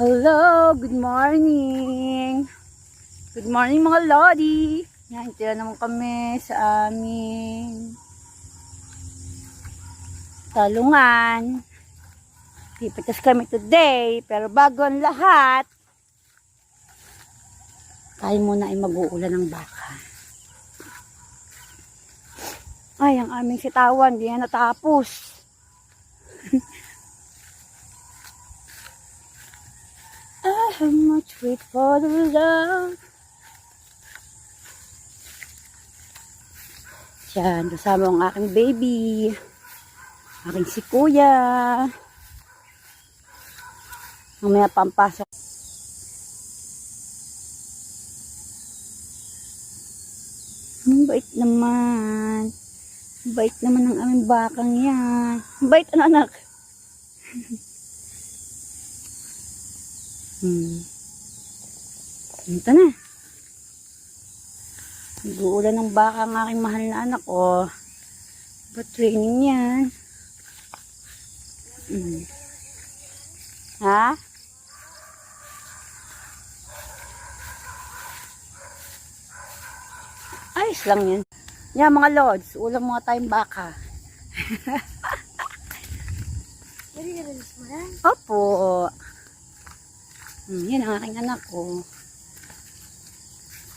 Hello, good morning. Good morning mga lodi. Yan, tira naman kami sa aming talungan. Pipitas kami today, pero bago ang lahat, tayo muna ay mag-uulan ng baka. Ay, ang aming sitawan, di na natapos. Wait for the love. Yan, kasama ang aking baby. Aking si kuya. Mamaya pampasok. Ang bait naman. Ang bait naman ng aming bakang yan. Ang bait, anak? Hmm. Ito na. Nag-uulan ng baka ang aking mahal na anak, oh. Ba't training yan? Hmm. Ha? Ayos lang yan. Yan mga lords, ulam mga tayong baka. Pwede na rin mo yan. Opo. Hmm, yan ang aking anak ko.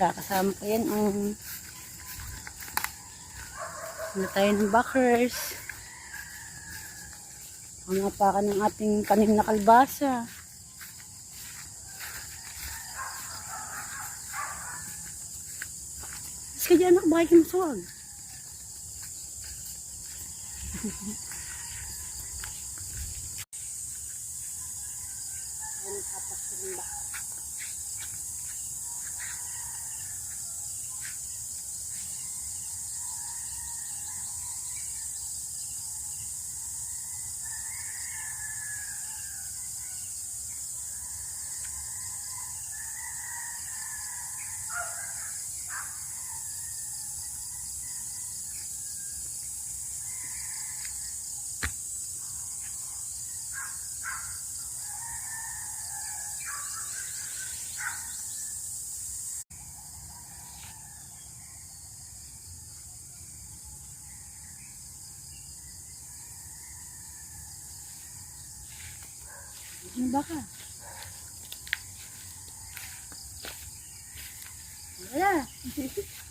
Kakasama ko yan ang ano tayo ng backers. Ang mga paka ng ating kaning na kalbasa. Mas kaya anak, bakit yung suwag? Ano ba ka? Wala.